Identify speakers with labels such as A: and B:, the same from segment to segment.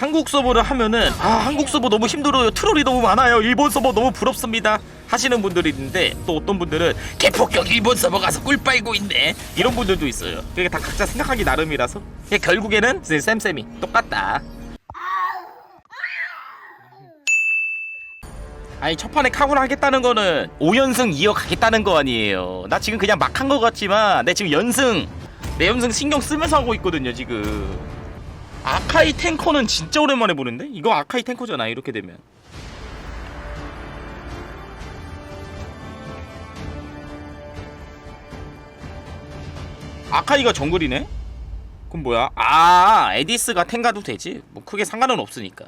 A: 한국 서버를 하면은 아 한국 서버 너무 힘들어요. 트롤이 너무 많아요. 일본 서버 너무 부럽습니다. 하시는 분들이 있는데 또 어떤 분들은 개폭격 일본 서버 가서 꿀 빨고 있네. 이런 분들도 있어요. 그게 다 각자 생각하기 나름이라서. 결국에는 쌤쌤이 똑같다. 아니 첫 판에 카구라 하겠다는 거는 5연승 이어가겠다는 거 아니에요. 나 지금 그냥 막 한 거 같지만 내 지금 연승 내 연승 신경 쓰면서 하고 있거든요 지금 아카이 탱커는 진짜 오랜만에 보는데? 이거 아카이 탱커잖아 이렇게 되면. 아카이가 정글이네? 그럼 뭐야? 아 에디스가 탱가도 되지? 뭐 크게 상관은 없으니까.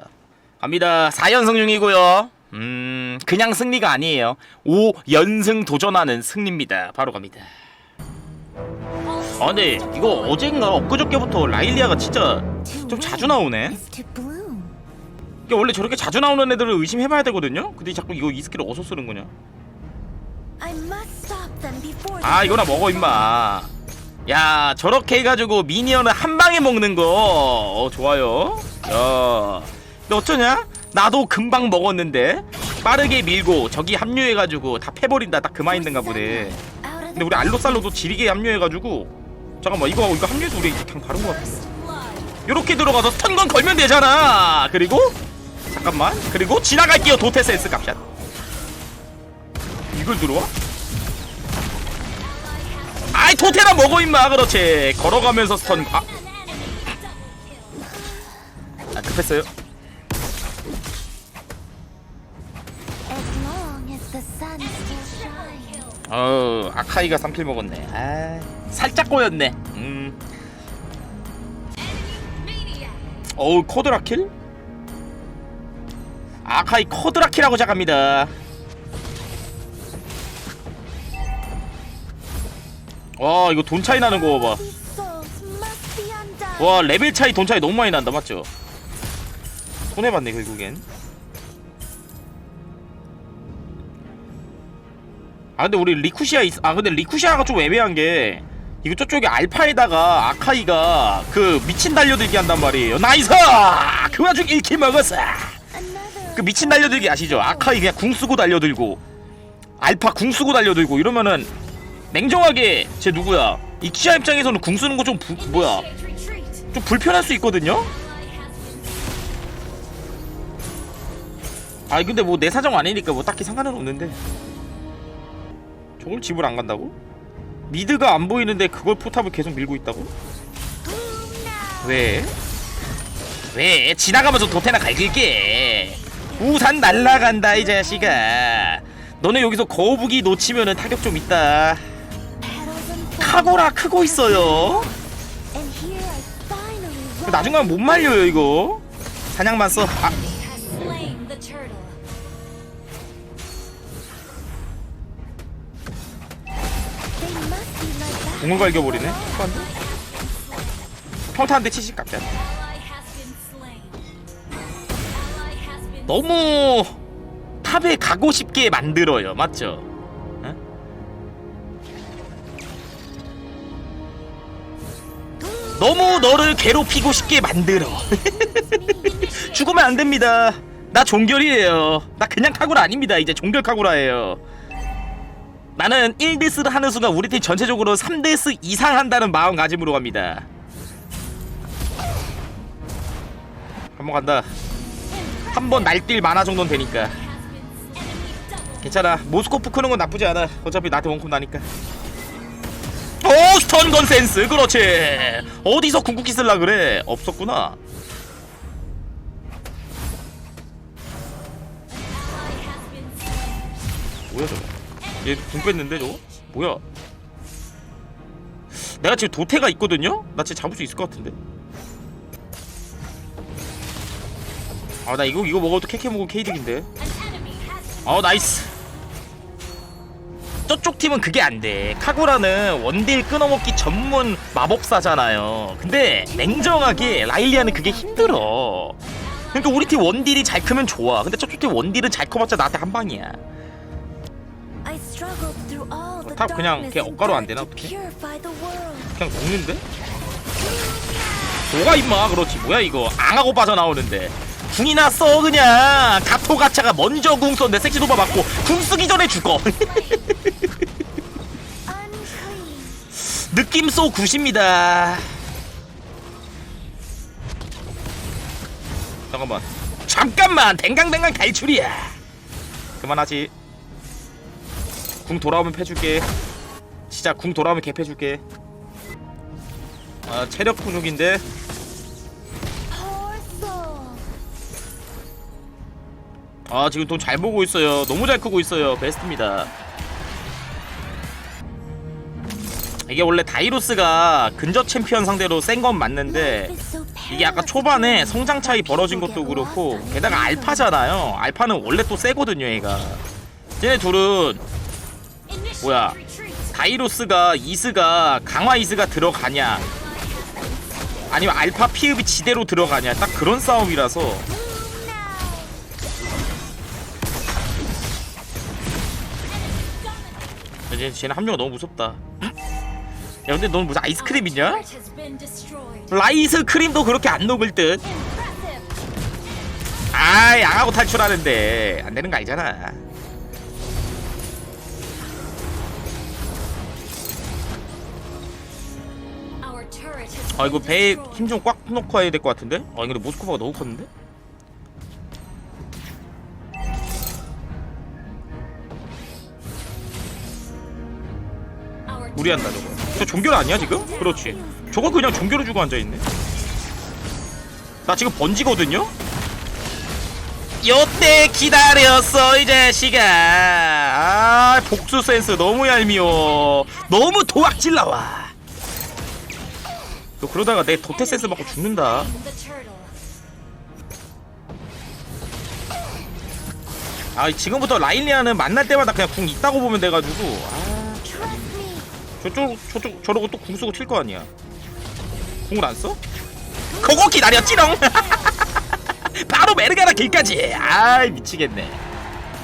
A: 갑니다. 4연승 중이고요. 음 그냥 승리가 아니에요. 5연승 도전하는 승리입니다. 바로 갑니다 아 근데 이거 어젠가 엊그저께부터 라일리아가 진짜 좀 자주 나오네? 이게 원래 저렇게 자주 나오는 애들을 의심해봐야 되거든요? 근데 자꾸 이거 이 스킬을 어디서 쓰는 거냐? 아 이거나 먹어 임마. 야 저렇게 해가지고 미니언을 한 방에 먹는 거. 어, 좋아요. 야. 근데 어쩌냐? 나도 금방 먹었는데 빠르게 밀고 저기 합류해가지고 다 패버린다. 딱그 마인드인가 보네. 근데 우리 알로살로도 지리게 합류해가지고 잠깐만 이거 이거 합류해서 우리 그냥 다른 거 같은데. 요렇게 들어가서 스턴건 걸면 되잖아. 그리고 잠깐만. 그리고 지나갈게요 도테 센스 값샷. 이걸 들어와? 아이 도테나 먹어 임마. 그렇지. 걸어가면서 스턴 아, 아 급했어요 어 아카이가 3킬 먹었네. 아 살짝 꼬였네. 음. 어우 코드라킬? 아카이 코드라킬하고 시작합니다. 와 이거 돈 차이 나는 거 봐봐. 와 레벨 차이 돈 차이 너무 많이 난다 맞죠? 손해봤네 결국엔 아 근데 우리 리쿠시아 있... 아 근데 리쿠시아가 좀 애매한 게 이거 저쪽에 알파에다가 아카이가 그 미친 달려들기 한단 말이에요 나이스! 그 와중 1킬 먹었어 그 미친 달려들기 아시죠? 아카이 그냥 궁 쓰고 달려들고 알파 궁 쓰고 달려들고 이러면은 냉정하게 쟤 누구야 이 키아 입장에서는 궁 쓰는 거 좀 뭐야 좀 불편할 수 있거든요? 아 근데 뭐 내 사정 아니니까 뭐 딱히 상관은 없는데 저걸 집을 안 간다고? 미드가 안 보이는데 그걸 포탑을 계속 밀고 있다고? 왜? 왜? 지나가면서 도태나 갈길게 우산 날라간다 이 자식아 너네 여기서 거북이 놓치면은 타격 좀 있다 카고라 크고 있어요 나중에 못 말려요 이거 사냥만 써 아, 공을 갈겨버리네. 평타 한대 치실 값이야 너무 탑에 가고 싶게 만들어요. 맞죠? 에? 너무 너를 괴롭히고 싶게 만들어. 죽으면 안 됩니다. 나 종결이에요. 나 그냥 카구라 아닙니다. 이제 종결 카구라예요 나는 1데스를 하는 순간 우리 팀 전체적으로 3데스 이상 한다는 마음가짐으로 갑니다. 한 번 간다. 한 번 날뛸 만화 정도는 되니까. 괜찮아. 모스코프 크는 건 나쁘지 않아. 어차피 나한테 원콤 나니까. 오 스턴 건센스. 그렇지. 어디서 궁극기 쓸라 그래? 없었구나. 뭐야 저거 얘궁 뺐는데 저거? 뭐야? 내가 지금 도태가 있거든요? 나 진짜 잡을 수 있을 것 같은데? 아 나 이거 이거 먹어도 캐캐 먹고 케이득인데. 어 나이스. 저쪽 팀은 그게 안돼. 카구라는 원딜 끊어먹기 전문 마법사잖아요. 근데 냉정하게 라일리아는 그게 힘들어. 그러니까 우리 팀 원딜이 잘 크면 좋아. 근데 저쪽 팀 원딜은 잘 커봤자 나한테 한 방이야
B: 탑 그냥 걔 억가로 안 되나 어떻게?
A: 그냥 먹는데? 뭐가 임마 그렇지. 뭐야 이거. 앙하고 빠져나오는데. 궁이나 써 그냥. 가토가차가 먼저 궁 쏜데 섹시 도바 맞고 궁 쓰기 전에 죽어. 느낌 쏘 굿입니다. 잠깐만. 잠깐만. 댕강댕강 탈출이야. 그만하지 궁 돌아오면 패줄게. 진짜 궁 돌아오면 개 패줄게. 아 체력 근육인데? 아 지금 돈 잘 보고 있어요. 너무 잘 크고 있어요. 베스트입니다. 이게 원래 다이로스가 근접 챔피언 상대로 센 건 맞는데 이게 아까 초반에 성장 차이 벌어진 것도 그렇고 게다가 알파잖아요. 알파는 원래 또 세거든요 얘가. 쟤네 둘은 뭐야? 다이로스가 이스가 강화 이스가 들어가냐? 아니면 알파 피읍이 지대로 들어가냐? 딱 그런 싸움이라서. 이제 쟤는 합류가 너무 무섭다. 야 근데 넌 무슨 아이스크림 있냐? 라이스 크림도 그렇게 안 녹을 듯. 아이 양하고 탈출하는데. 안 되는 거 아니잖아 아 이거 배에 힘 좀 꽉 넣고 해야 될 것 같은데? 아 근데 모스코바가 너무 컸는데? 무리한다 저거 저 종결 아니야 지금? 그렇지 저거 그냥 종결을 주고 앉아있네 나 지금 번지거든요? 요때 기다렸어 이 자식아 아 복수 센스 너무 얄미워 너무 도악질 나와 너 그러다가 내 도태 센스 맞고 죽는다. 아 지금부터 라일리아는 만날 때마다 그냥 궁 있다고 보면 돼가지고. 아. 저쪽 저쪽 저러고 또 궁 쓰고 튈거 아니야. 궁을 안 써? 그거 기다렸지롱 바로 메르가라 길까지! 아이 미치겠네.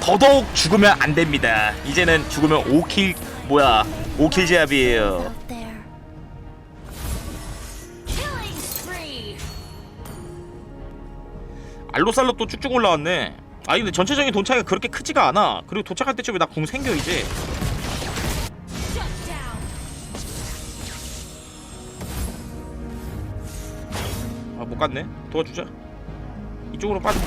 A: 더더욱 죽으면 안 됩니다. 이제는 죽으면 5킬 뭐야 5킬 제압이에요 알로살로 또 쭉쭉 올라왔네. 아니 근데 전체적인 돈 차이가 그렇게 크지가 않아. 그리고 도착할 때쯤에 나 궁 생겨 이제. 아 못 갔네. 도와주자. 이쪽으로 빠져.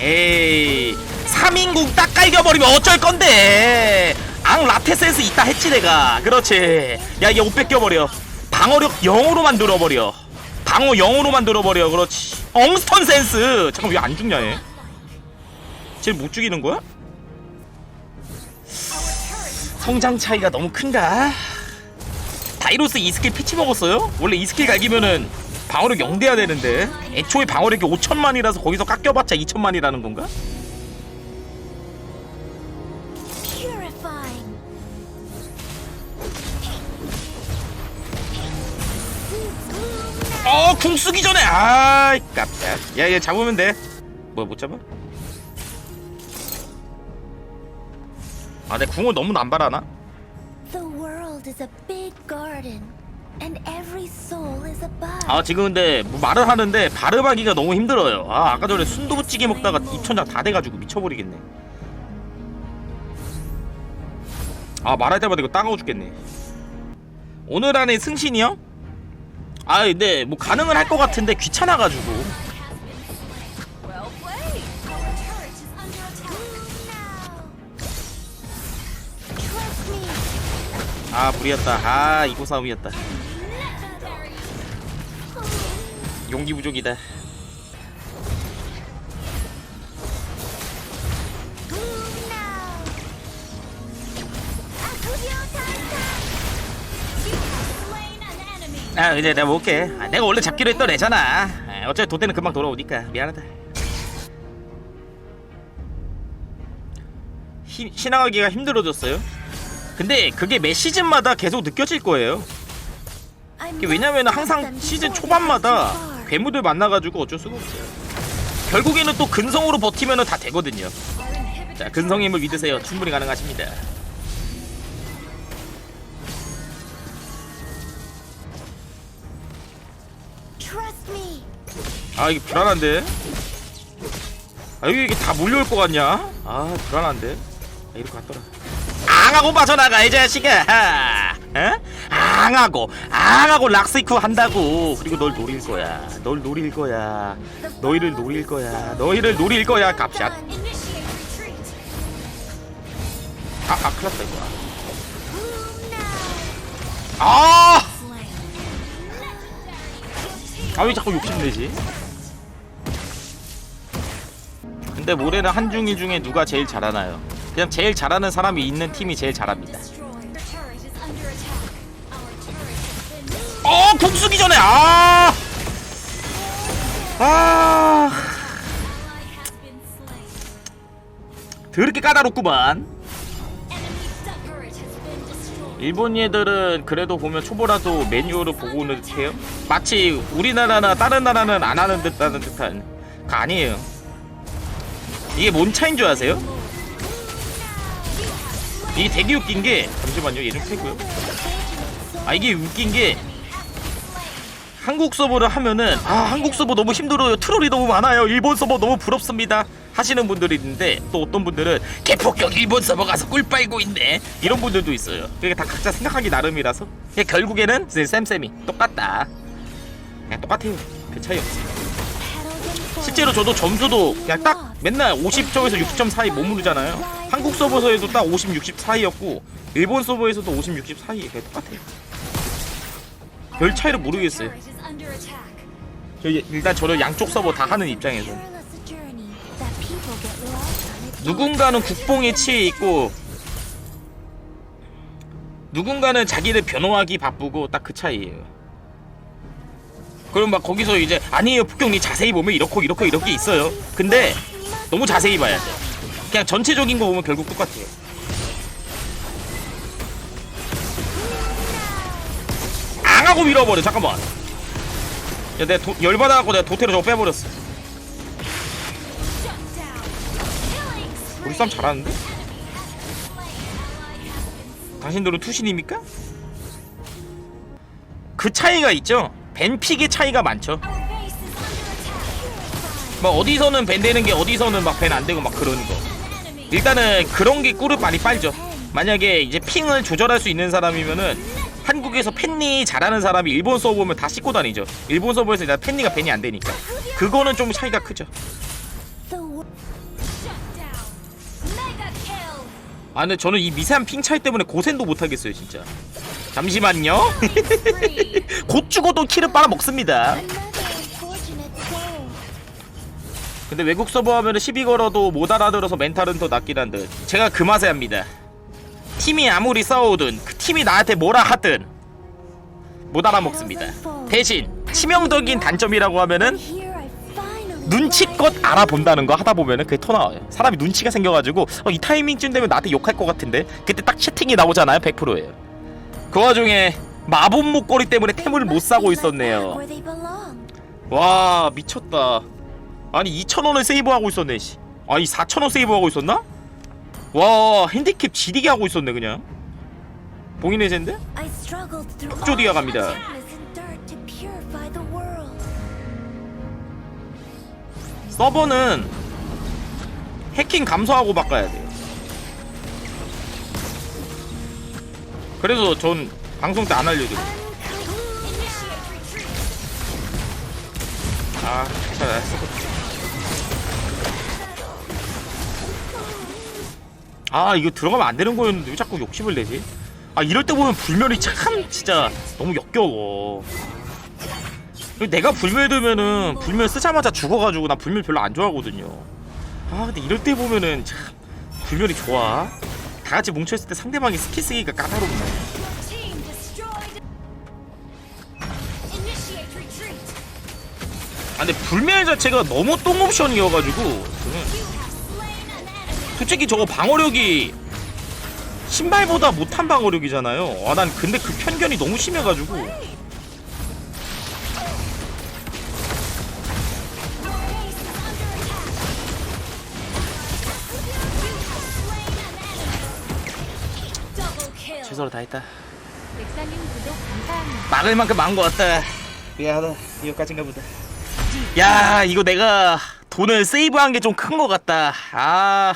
A: 에이 3인궁 딱 깔겨버리면 어쩔 건데? 앙 라테 센스 있다 했지 내가. 그렇지. 야얘 옷 뺏겨버려. 방어력 0으로 만들어버려 방어 0으로 만들어버려 그렇지 엉스턴 센스 잠깐 왜 안 죽냐 얘 쟤를 못 죽이는 거야? 성장 차이가 너무 큰가? 다이로스 이 스킬 피치 먹었어요? 원래 이 스킬 갈기면은 방어력 0 돼야 되는데 애초에 방어력이 5천만이라서 거기서 깎여봤자 2천만이라는 건가? 어, 궁 쓰기 전에 아이 깜짝. 야, 얘 잡으면 돼. 뭐야, 못 잡아? 아, 내 궁을 너무 남발하나?
B: The world is a big garden, and every soul is a bud.
A: 아, 지금 근데 뭐 말을 하는데 발음하기가 너무 힘들어요. 아, 아까 전에 순두부찌개 먹다가 입천장 다 돼가지고 미쳐버리겠네. 아, 말할 때마다 이거 따가워 죽겠네. 오늘 안에 승신이요? 아, 근데 뭐 가능은 할 것 같은데 귀찮아가지고. 아, 무리였다. 아, 이거 싸움이었다. 용기 부족이다. 아 이제 내가 먹을게. 아, 내가 원래 잡기로 했던 애잖아. 아, 어차피 도태는 금방 돌아오니까. 미안하다. 히, 신앙하기가 힘들어졌어요? 근데 그게 매 시즌마다 계속 느껴질 거예요. 왜냐면 항상 시즌 초반마다. 괴물들 만나가지고 어쩔 수가 없어요. 결국에는 또 근성으로 버티면 다 되거든요. 자 근성의 힘을 믿으세요. 충분히 가능하십니다 아 이게 불안한데 아 여기 이게 다 몰려올 것 같냐 아 불안한데 아, 이렇게 갔더라 앙하고 빠져나가 이 자식아 어? 앙하고 앙하고 락스이쿠 한다고 그리고 널 노릴 거야 널 노릴 거야 너희를 노릴 거야 너희를 노릴 거야 갑샷. 아, 아 큰일 났다 이거? 아!
B: Slain.
A: 아왜 자꾸 욕심내지? 근데 모레는 한중일 중에 누가 제일 잘하나요? 그냥 제일 잘하는 사람이 있는 팀이 제일 잘합니다 어! 궁수기 전에 아! 아! 더럽게 까다롭구만. 일본 얘들은 그래도 보면 초보라도 매뉴얼을 보고 오는 듯해요 마치 우리나라나 다른 나라는 안 하는 듯하는 듯한 그 아니에요 이게 뭔 차인 줄 아세요? 이게 되게 웃긴 게 잠시만요. 얘 좀 패고요. 아 이게 웃긴 게 한국 서버를 하면은 아 한국 서버 너무 힘들어요. 트롤이 너무 많아요. 일본 서버 너무 부럽습니다. 하시는 분들이 있는데 또 어떤 분들은 개폭격 일본 서버 가서 꿀 빨고 있네. 이런 분들도 있어요. 그게 다 각자 생각하기 나름이라서. 결국에는 쌤쌤이 똑같다. 그냥 똑같아요 그 차이 없어요 실제로 저도 점수도 그냥 딱 맨날 50점에서 60점 사이 머무르잖아요 한국 서버에서도 딱 50, 60 사이였고 일본 서버에서도 50, 60 사이 그냥 똑같아요 별 차이를 모르겠어요. 저 일단 저는 양쪽 서버 다 하는 입장에서. 누군가는 국뽕에 치에 있고 누군가는 자기를 변호하기 바쁘고 딱 그 차이예요. 그럼 막 거기서 이제 아니에요 북경님 자세히 보면 이렇고 이렇고 이렇게 있어요. 근데 너무 자세히 봐야 돼. 그냥 전체적인 거 보면 결국 똑같아요. 앙 하고 밀어버려 잠깐만. 야 내가 도, 열받아갖고 내가 도태로 저거 빼버렸어. 우리 싸움 잘하는데? 당신들은 투신입니까? 그 차이가 있죠. 벤픽의 차이가 많죠. 막 어디서는 벤 되는 게 어디서는 막 벤 안 되고 막 그러는 거. 일단은 그런 게 꿀을 많이 빨죠. 만약에 이제 핑을 조절할 수 있는 사람이면은 한국에서 팬니 잘하는 사람이 일본 서버 보면 다 씻고 다니죠. 일본 서버에서 일단 팬니가 벤이 안 되니까. 그거는 좀 차이가 크죠. 아 근데 저는 이 미세한 핑 차이 때문에 고생도 못 하겠어요 진짜. 잠시만요. 곧 죽어도 키를 빨아 먹습니다.
B: Another unfortunate soul.
A: 근데 외국 서버 하면은 시비 걸어도 못 알아들어서 멘탈은 더 낫긴 한데 제가 그 맛에 합니다 팀이 아무리 싸우든 그 팀이 나한테 뭐라 하든 못 알아먹습니다 대신 치명적인 단점이라고 하면은 눈치껏 알아본다는 거 하다 보면은 그게 터나와요 사람이 눈치가 생겨가지고 어, 이 타이밍쯤 되면 나한테 욕할 것 같은데 그때 딱 채팅이 나오잖아요 100%예요 그 와중에 마법 목걸이 때문에 템을 못 사고 있었네요. 와 미쳤다 아니 2,000원을 세이브하고 있었네 씨. 아니 4,000원 세이브하고 있었나? 와 핸디캡 지리게 하고 있었네 그냥 봉인의 젠데? 흑조디가 갑니다. 서버는 해킹 감소하고 바꿔야 돼 그래서 전 방송 때안
B: retreat.
A: 아 괜찮아 아 이거 들어가면 안 되는 거였는데 왜 자꾸 욕심을 내지? 아 이럴 때 보면 불멸이 참 진짜 너무 역겨워 내가 불멸 들면은 불멸 쓰자마자 죽어가지고 나 불멸 별로 안 좋아하거든요 아 근데 이럴 때 보면은 참 불멸이 좋아 다 같이 뭉쳐있을 때 상대방이 스킬 쓰기가 까다롭네. 아 근데 불멸 자체가 너무 똥옵션이어가지고 저는. 솔직히 저거 방어력이 신발보다 못한 방어력이잖아요. 아, 난 근데 그 편견이 너무 심해가지고. 최선을 다했다.
B: 백사님 구독 감사합니다.
A: 막을 만큼 막은 것 같다. 미안하다. 이거까지인가 보다. 야 이거 내가 돈을 세이브한 게 좀 큰 것 같다 아